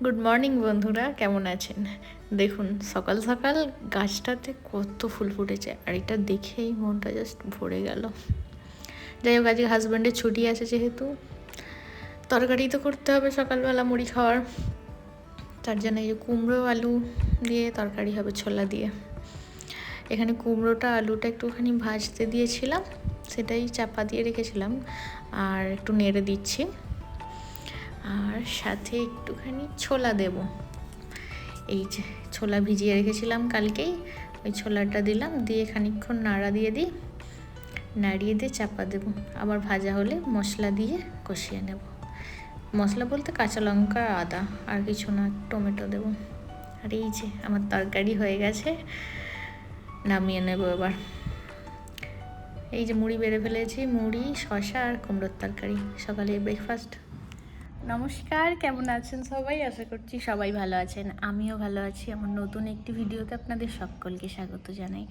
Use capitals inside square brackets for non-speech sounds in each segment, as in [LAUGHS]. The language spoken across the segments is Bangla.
গুড মর্নিং বন্ধুরা। কেমন আছেন? দেখুন, সকাল সকাল গাছটাতে কত ফুল ফুটেছে, আর এটা দেখেই মনটা জাস্ট ভরে গেল। যাই হোক, আজকে হাজব্যান্ডের ছুটি আছে যেহেতু। তরকারি তো করতে হবে সকালবেলা, মুড়ি খাওয়ার। তার জন্য এই যে কুমড়ো আলু দিয়ে তরকারি হবে, ছোলা দিয়ে। এখানে কুমড়োটা, আলুটা একটুখানি ভাজতে দিয়েছিলাম, সেটাই চাপা দিয়ে রেখেছিলাম, আর একটু নেড়ে দিচ্ছি। আর সাথে একটুখানি ছোলা দেব। এই যে ছোলা ভিজিয়ে রেখেছিলাম কালকেই, ওই ছোলাটা দিলাম, দিয়ে খানিকক্ষণ নাড়া দিয়ে দিই, নাড়িয়ে দিয়ে চাপা দেবো। আবার ভাজা হলে মশলা দিয়ে কষিয়ে নেব। মশলা বলতে কাঁচা লঙ্কা, আদা, আর কিছু না, টমেটো দেবো। আর এই যে আমার তরকারি হয়ে গেছে, নামিয়ে নেব এবার। এই যে মুড়ি বেড়ে ফেলেছি, মুড়ি শশা আর কুমড়োর তরকারি। সকালে ব্রেকফাস্ট নমস্কার, কেমন আছেন সবাই? আশা করছি সবাই ভালো আছেন। আমিও ভালো আছি। আমার নতুন একটি ভিডিওতে আপনাদের সকলকে স্বাগত জানাই।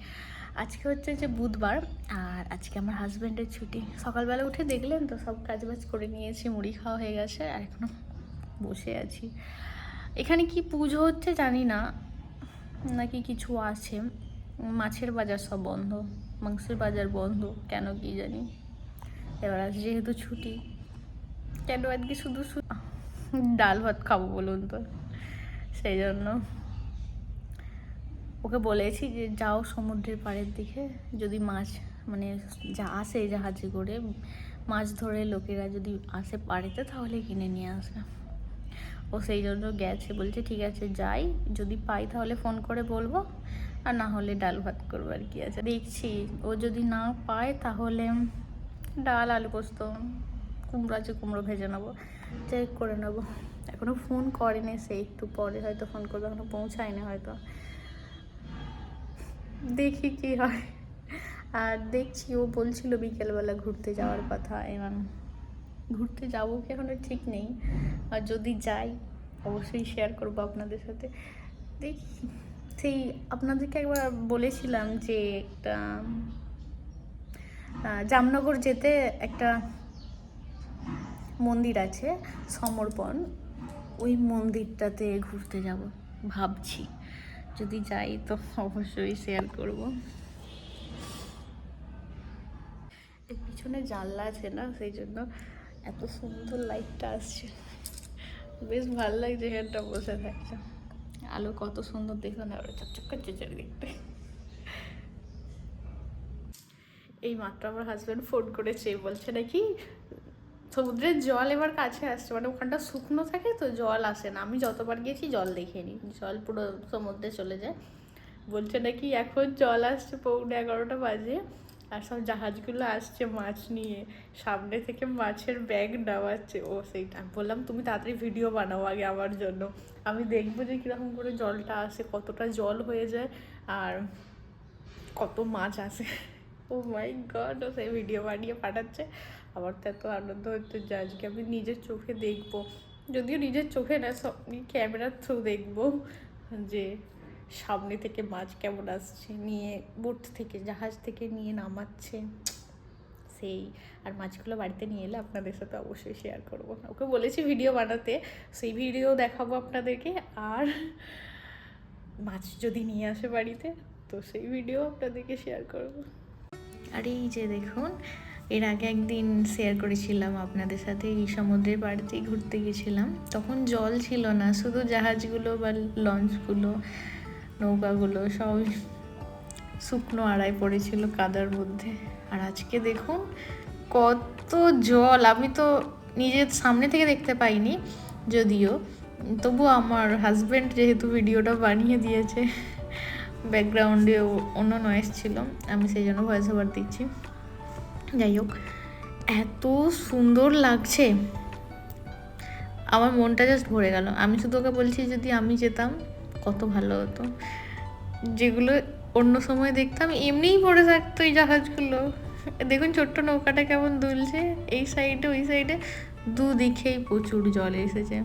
আজকে হচ্ছে যে বুধবার, আর আজকে আমার হাজব্যান্ডের ছুটি। সকালবেলা উঠে দেখলেন তো, সব কাজবাজ করে নিয়েছি, মুড়ি খাওয়া হয়ে গেছে, আর এখনও বসে আছি। এখানে কি পুজো হচ্ছে জানি না, নাকি কিছু আছে। মাছের বাজার সব বন্ধ, মাংসের বাজার বন্ধ, কেন কি জানি। এবার আজ যেহেতু ছুটি কেন আজকে শুধু ডাল ভাত খাব বলুন তো? সেই জন্য। ওকে বলেছি যে, যাও সমুদ্রের পাড়ের দিকে। যদি মাছ মানে যা আসে জাহাজে করে, মাছ ধরে লোকেরা যদি আসে পাড়েতে, তাহলে কিনে নিয়ে আসবে। ও সেই জন্য গেছে, বলছে, ঠিক আছে, যাই। যদি পাই, তাহলে ফোন করে বলব। আর না হলে ডাল ভাত করব আর কি আছে। দেখছি। ও যদি না পায়, তাহলে ডাল, আলু পোস্ত। কুমড়ো আছে, কুমড়ো ভেজে নেব। চেক করে নেব। এখনও ফোন করেনি, সে একটু পরে হয়তো ফোন করবে এখনও পৌঁছায়নি হয়তো। দেখি কি হয়। আর দেখছি ও বলছিল বিকেলবেলা ঘুরতে যাওয়ার কথা, এবার ঘুরতে যাব কি এখনও ঠিক নেই। আর যদি যাই, অবশ্যই শেয়ার করব আপনাদের সাথে। দেখি। সেই আপনাদেরকে একবার বলেছিলাম যে একটা জামনগর যেতে একটা মন্দির আছে, সমর্পণ। ওই মন্দিরটাতে ঘুরতে যাব, ভাবছি। যদি যাই তো অবশ্যই শেয়ার করব। পিছনে জানলা আছে না, সেই জন্য এত সুন্দর লাইটটা আসছে। বেশ ভালো লাগছে এখানটা বসে থাকছে আলো কত সুন্দর দেখো না ওরা চকচক করছে চারিদিকটা। এই মাত্র আমার হাজব্যান্ড ফোন করেছে, বলছে নাকি সমুদ্রের জল এবার কাছে আসছে মানে ওখানটা শুকনো থাকে তো জল আসে না। আমি যতবার গেছি জল দেখিনি, জল পুরো সমুদ্রে চলে যায়। বলছে নাকি এখন জল আসছে পৌনে এগারোটা বাজে আর সব জাহাজগুলো আসছে মাছ নিয়ে। সামনে থেকে মাছের ব্যাগ নামাচ্ছে। ও সেইটা। আমি বললাম, তুমি তাড়াতাড়ি ভিডিও বানাও আগে আমার জন্য। আমি দেখব যে কীরকম করে জলটা আসে, কতটা জল হয়ে যায় আর কত মাছ আসে। ও মাই গড ও সেই ভিডিও বানিয়ে পাঠাচ্ছে। আমার তো এত আনন্দ হচ্ছে যে আজকে আমি নিজের চোখে দেখব। যদিও নিজের চোখে না সব ক্যামেরার থ্রু দেখব। যে সামনে থেকে মাছ কেমন আসছে, নিয়ে বোট থেকে, জাহাজ থেকে নিয়ে নামাচ্ছে। সেই, আর মাছগুলো বাড়িতে নিয়ে এলে আপনাদের সাথে অবশ্যই শেয়ার করব। ওকে বলেছি ভিডিও বানাতে, সেই ভিডিও দেখাবো আপনাদেরকে। আর মাছ যদি নিয়ে আসে বাড়িতে, তো সেই ভিডিও আপনাদেরকে শেয়ার করব। আর এই যে দেখুন, এর আগে একদিন শেয়ার করেছিলাম আপনাদের সাথে, এই সমুদ্রের বাড়িতেই ঘুরতে গেছিলাম। তখন জল ছিল না, শুধু জাহাজগুলো বা লঞ্চগুলো, নৌকাগুলো সব শুকনো আড়াই পড়েছিল কাদার মধ্যে। আর আজকে দেখুন, কত জল, আমি তো নিজের সামনে থেকে দেখতে পাইনি, যদিও। তবু আমার হাজব্যান্ড যেহেতু ভিডিওটা বানিয়ে দিয়েছে। ব্যাকগ্রাউন্ডে অন্য নয়েস ছিল। আমি সেই জন্য ভয়েস ওভার দিচ্ছি। যাই হোক, এত সুন্দর লাগছে। আমার মনটা জাস্ট ভরে গেল। আমি শুধু ওকে বলছি, যদি আমি যেতাম, কত ভালো হতো। যেগুলো অন্য সময় দেখতাম, এমনিই পড়ে থাকতো এই জাহাজগুলো। দেখুন ছোট্ট নৌকাটা কেমন দুলছে। এই সাইডে ওই সাইডে দুদিকেই প্রচুর জল এসেছে।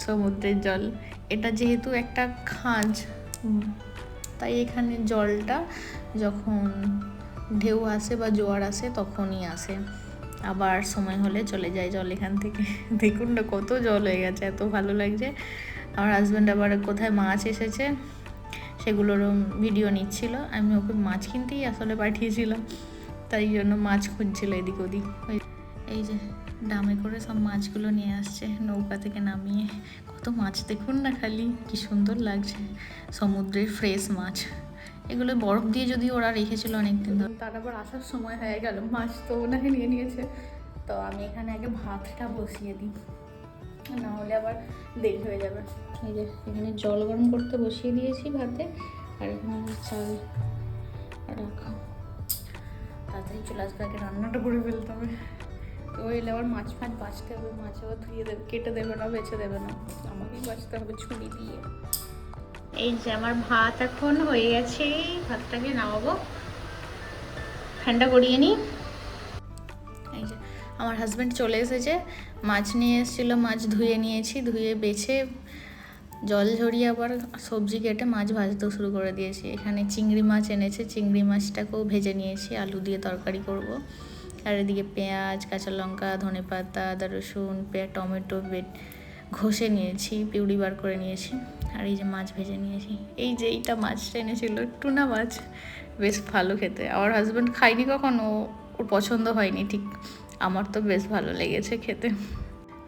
সমুদ্রের জল। এটা যেহেতু একটা খাঁজ। তাই এখানে জলটা যখন ঢেউ আসে বা জোয়ার আসে তখনই আসে। আবার সময় হলে চলে যায় জল এখান থেকে। [LAUGHS] দেখুন না কত জল হয়ে গেছে, এত ভালো লাগছে। আমার হাজব্যান্ড আবার কোথায় মাছ এসেছে, সেগুলোর ভিডিও নিচ্ছিল। আমি ওকে মাছ কিনতেই আসলে পাঠিয়েছিলাম, তাই জন্য মাছ খুঁজছিল এদিক ওদিক। এই যে ডামে করে সব মাছগুলো নিয়ে আসছে, নৌকা থেকে নামিয়ে। কত মাছ দেখুন না খালি, কি সুন্দর লাগছে। সমুদ্রের ফ্রেশ মাছ। এগুলো বরফ দিয়ে যদি ওরা রেখেছিল অনেকদিন ধরে। তার আবার আসার সময় হয়ে গেল, মাছ তো ওনাকে নিয়ে নিয়েছে। তো আমি এখানে আগে ভাতটা বসিয়ে দিই, না হলে আবার দেরি হয়ে যাবে। এই যে, এখানে জল গরম করতে বসিয়ে দিয়েছি ভাতে, আর এখানে চাল রাখা। তাড়াতাড়ি চলে আসবে, আগে রান্নাটা করে ফেলতে হবে। তো এলে আবার মাছ ফাছ বাঁচতে হবে মাছ আবার ধুয়ে দেবে কেটে দেবে না বেছে দেবে না। আমাকেই বাঁচতে হবে ছুরি দিয়ে। এই যে আমার ভাত এখন হয়ে গেছে ভাতটাকে নামাবো। ঠান্ডা করিয়ে নিই। এই যে আমার হাজব্যান্ড চলে এসেছে মাছ নিয়ে এসেছিল মাছ ধুয়ে নিয়েছি ধুয়ে বেছে জল ঝরিয়ে আবার সবজি কেটে মাছ ভাজতেও শুরু করে দিয়েছি। এখানে চিংড়ি মাছ এনেছে চিংড়ি মাছটাকেও ভেজে নিয়েছি আলু দিয়ে তরকারি করব। আর এদিকে পেঁয়াজ, কাঁচা লঙ্কা, ধনে পাতা, আদা রসুন পেঁয়া টমেটো, বেট, ঘষে নিয়েছি, পিউরি বার করে নিয়েছি। আর এই যে মাছ ভেজে নিয়েছি। এই যে এইটা মাছটা এনেছিল, টুনা মাছ। বেশ ভালো খেতে। আমার হাজব্যান্ড খাইনি কখনো, ওর পছন্দ হয়নি, ঠিক আমার তো বেশ ভালো লেগেছে খেতে।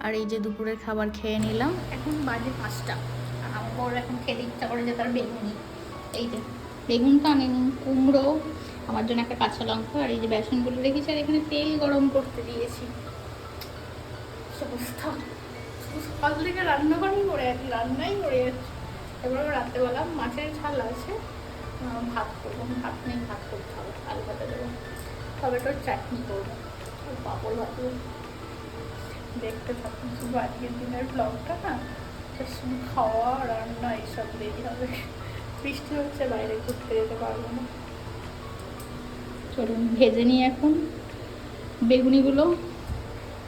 আর এই যে দুপুরের খাবার খেয়ে নিলাম। এখন বাজে পাঁচটা। আর আমার বড় এখন খেতে ইচ্ছা করে যে তার বেগুনি। এই যে বেগুন তো আনেনি, কুমড়ো আমার জন্য একটা কাঁচা লঙ্কা আর এই যে বেসনগুলো রেখেছি, আর এখানে তেল গরম করতে দিয়েছি। অবস্থা। সকাল থেকে রান্না করেই করে আছি রান্নাই করে যাচ্ছি। এবার রাত্রেবেলা মাছের ঝাল আছে। ভাত করব। ভাত নেই, ভাত করতে হবে। আলু ভাতে দেবো। তোর চাটনি করব। পাঁপড় ভাজবো। দেখতে থাকুন শুধু আজকের দিনের ব্লগটা না শুধু খাওয়া, রান্না এইসব দেরি হবে। বৃষ্টি হচ্ছে, বাইরে ঘুরতে যেতে পারব না। চলুন, ভেজে নিই এখন। বেগুনিগুলো।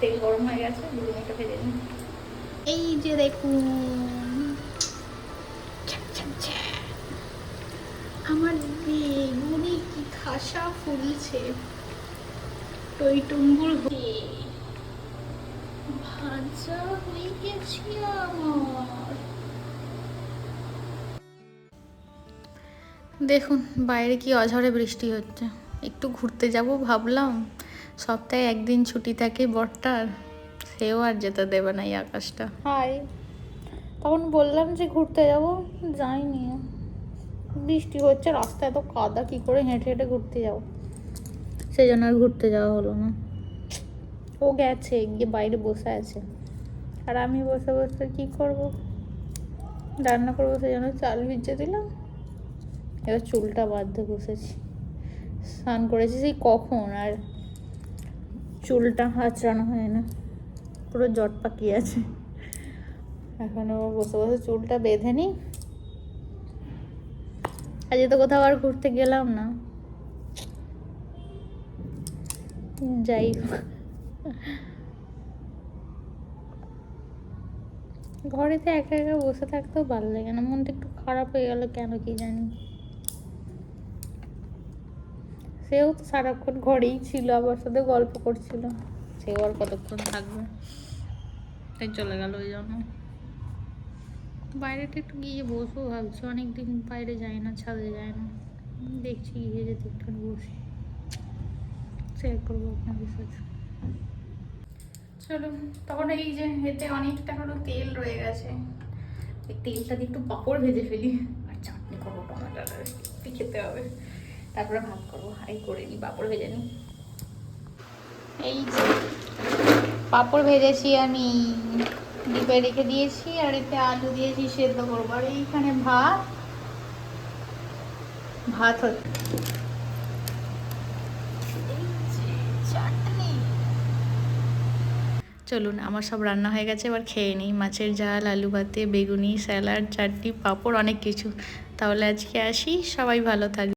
তেল গরম হয়ে গেছে, বেগুনিটা ভেজে নিই। এই যে দেখুন। আমার বেগুনি কি খাসা ফুলছে। টইটুম্বুর ভাজা হয়ে গেছে আমার। দেখুন, বাইরে কি অঝরে বৃষ্টি হচ্ছে। একটু ঘুরতে যাব ভাবলাম। সপ্তাহে একদিন ছুটি থাকে বরটার, সেও আর যেতে দেবে না এই আকাশটা। হাই তখন বললাম যে ঘুরতে যাব, যাইনি। বৃষ্টি হচ্ছে রাস্তায় এত কাদা, কি করে হেঁটে হেঁটে ঘুরতে যাব? সেই জন্য আর ঘুরতে যাওয়া হলো না। ও গেছে, গিয়ে বাইরে বসে আছে। আর আমি বসে বসে কি করব? রান্না করব, সেই জন্য চাল ভিজে দিলাম। এবার চুলটা বাঁধতে বসেছি। স্নান করেছি, সেই কখন? আর চুলটা হাঁচড়ানো হয় না। পুরো জট পাকিয়ে আছে। এখন আবার বসে বসে চুলটা বেঁধে নিই আজকে তো কোথাও আর ঘুরতে গেলাম না। যাই ঘরেতে একা একা বসে থাকতেও ভালো লাগে না। মনটা একটু খারাপ হয়ে গেল কেন কি জানি। সেও তো সারাক্ষণ ঘরেই ছিল আমার সাথে গল্প করছিল। সেও আর কতক্ষণ থাকবে? তাই চলে গেল ওই জন্য। বাইরেটা একটু গিয়ে বসবো ভাবছি অনেকদিন বাইরে যায় না ছাদে যায় না। দেখছি গিয়ে যেতে একটু বসি। শেয়ার করব আপনাদের সাথে। চলো তখন এই যে এতে অনেকটা হলো তেল রয়ে গেছে। এই তেলটা দিয়ে একটু পাঁপড় ভেজে ফেলি। আর চাটনি করব টমেটোর খেতে হবে। তারপরে ভাত করব। এই করে নিই পাঁপড় ভেজে নিই এই যে, পাঁপড় ভেজেছি আমি, ডিপে রেখে দিয়েছি, আর এতে আলু দিয়েছি সেদ্ধ করব। আর এইখানে ভাত ভাত হচ্ছে চলুন, আমার সব রান্না হয়ে গেছে, এবার খেয়ে নিই। মাছের ঝাল, আলু ভাতে, বেগুনি, স্যালাড, চাটনি, পাঁপড়, অনেক কিছু। তাহলে আজকে আসি, সবাই ভালো থাকবে